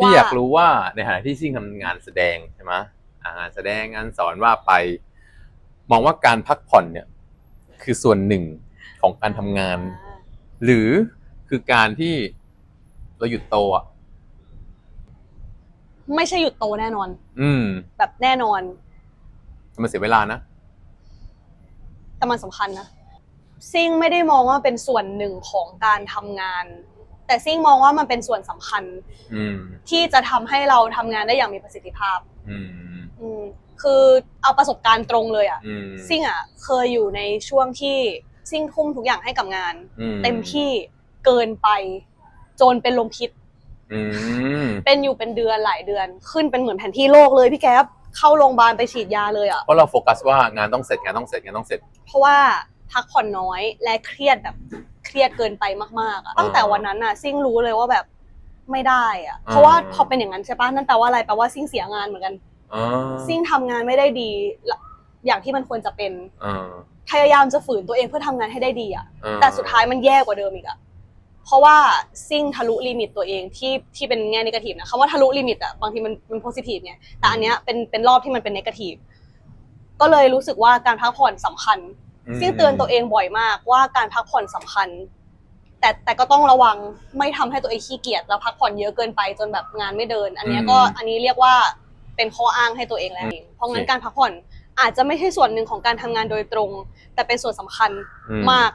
พี่ว่าอยากรู้ว่าในฐานะที่ซิ่งทำงานแสดงใช่ไหมอ่างานแสดงงานสอนว่าไป มองว่าการพักผ่อนเนี่ย คือส่วนหนึ่งของการทำงาน หรือคือการที่เราหยุดโตอะไม่ใช่หยุดโตแน่นอน อืม แบบแน่นอนมันเสียเวลานะ แต่มันสำคัญนะซิ่งไม่ได้มองว่าเป็นส่วนหนึ่งของการทำงาน แต่ซิ่งมองว่ามันเป็นส่วนสำคัญอืมที่จะทำให้เราทำงานได้อย่างมีประสิทธิภาพ อืมอืมคือเอาประสบการณ์ตรงเลยอะอืมซิ่งอะเคยอยู่ในช่วงที่ซิ่งทุ่มทุกอย่างให้กับงาน อืเต็มที่เกินไป จนเป็นลมพิษ อืมเป็นอยู่เป็นเดือนหลายเดือน ขึ้นเป็นเหมือนแผนที่โลกเลยพี่แก๊ปเข้าโรงพยาบาลไปฉีดยาเลยอะเพราะเราโฟกัสว่างานต้องเสร็จงานต้องเสร็จงานต้องเสร็จ เพราะว่าพักผ่อนน้อยและเครียดแบบ เครียดเกินไปมากๆอะตั้งแต่วันนั้นอะซิ่งรู้เลยว่าแบบไม่ได้อะอ่าเพราะว่าพอเป็นอย่างนั้นใช่ปะนั่นแปลว่าอะไรแปลว่าซิ่งเสียงานเหมือนกันอ๋อซิ่งทำงานไม่ได้ดีละอย่างที่มันควรจะเป็นอ่าพยายามจะฝืนตัวเองเพื่อทำงานให้ได้ดีอะอ่าแต่สุดท้ายมันแย่กว่าเดิมอีกอะเพราะว่าซิ่งทะลุลิมิตตัวเองที่ที่เป็นแง่นกาทีฟนะคำว่าทะลุลิมิตอะบางทีมันมันโพซิทีฟไงแต่อันเนี้ยเป็นเป็นรอบที่มันเป็นนกาทีฟก็เลยรู้สึกว่าการพักผ่อนสำคัญม ซิ่งเตือนตัวเองบ่อยมากว่าการพักผ่อนสำคัญ แต่แต่ก็ต้องระวังไม่ทำให้ตัวเองขี้เกียจแล้วพักผ่อนเยอะเกินไปจนแบบงานไม่เดิน อันเนี้ยก็อันนี้เรียกว่าเป็นข้ออ้างให้ตัวเองแล้วเองเพราะงั้นการพักผ่อนอาจจะไม่ใช่ส่วนหนึ่งของการทำงานโดยตรง แต่เป็นส่วนสำคัญอืมาก